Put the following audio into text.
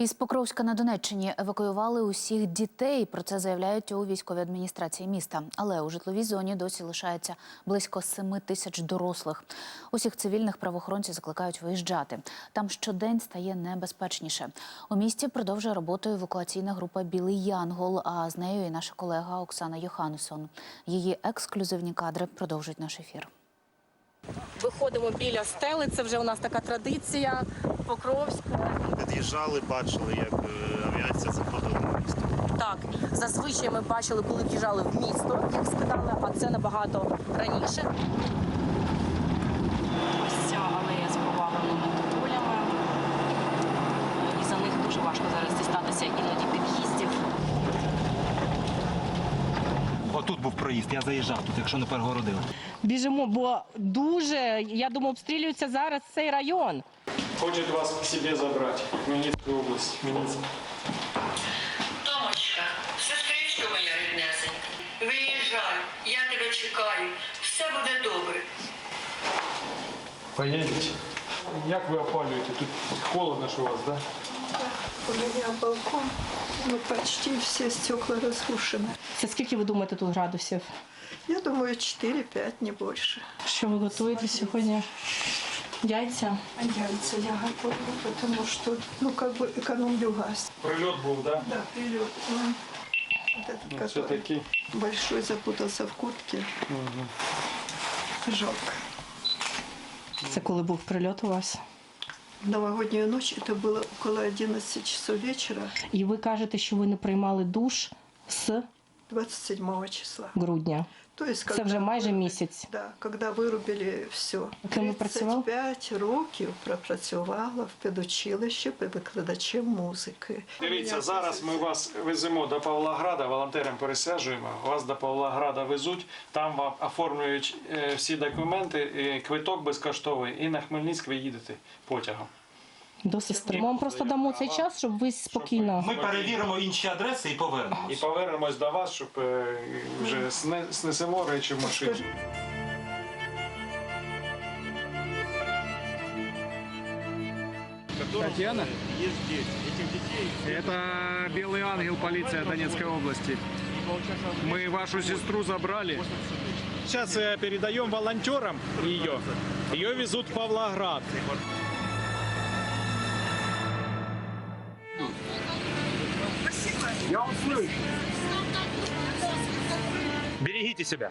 Із Покровська на Донеччині евакуювали усіх дітей. Про це заявляють у військовій адміністрації міста. Але у житловій зоні досі лишається близько 7 тисяч дорослих. Усіх цивільних правоохоронці закликають виїжджати. Там щодень стає небезпечніше. У місті продовжує роботу евакуаційна група Білий Янгол. А з нею і наша колега Оксана Йоханнесон. Її ексклюзивні кадри продовжують наш ефір. Виходимо біля стели. Це вже у нас така традиція. Покровська. Під'їжджали, бачили, як е, авіація заходила в місто. Так, зазвичай ми бачили, коли в'їжджали в місто, як сказали, а це набагато раніше. Ось ця алея з поваленими тополями. І за них дуже важко зараз дістатися іноді під'їздів. Отут був проїзд, я заїжджав тут, якщо не перегородили. Біжимо, бо дуже, я думаю, обстрілюється зараз цей район. Хочет вас к себе забрать. Хмельницкую область. Хмельницкий. Томочка, сестричко моя ріднесенька, виїжджай, я тебе чекаю, все буде добре. Поедете? Як ви опалюєте? Тут холодно ж у вас, да? У меня балкон, ну почти все стекла разрушены. Це скільки ви думаєте тут градусів? Я думаю, 4-5, не больше. Що ви готуєте сьогодні? Яйця? А яйца я готовлю, потому что, ну, как бы экономлю газ. Прильот був, да? Да, прилет. м. Вот этот, Ну, который все-таки. большой, запутался в куртке. Жалко. Це коли був прильот у вас? В новогоднюю ночь это было около 11 часов вечера, І ви кажете, що ви не приймали душ з 27 числа. грудня. То есть, Це вже майже місяць. Да, когда вырубили все. Ким 35 років пропрацювала в педучилищі викладачем музики. Дивіться, зараз ми вас веземо до Павлограда, волонтерам пересаджуємо. Вас до Павлограда везуть, там вам оформлюють е, всі документи, квиток безкоштовний, і на Хмельницьк ви їдете потягом До сестри. Ми вам просто дамо цей час, щоб ви спокійно. Ми перевіримо інші адреси і І повернемось. повернемось до вас, щоб е, вже сне- снесемо речі в машині. Татьяна? Это Белый ангел, полиция Донецкой области. Мы вашу сестру забрали. Сейчас э, передаем волонтерам ее. Ее везут в Павлоград. Берегите себя.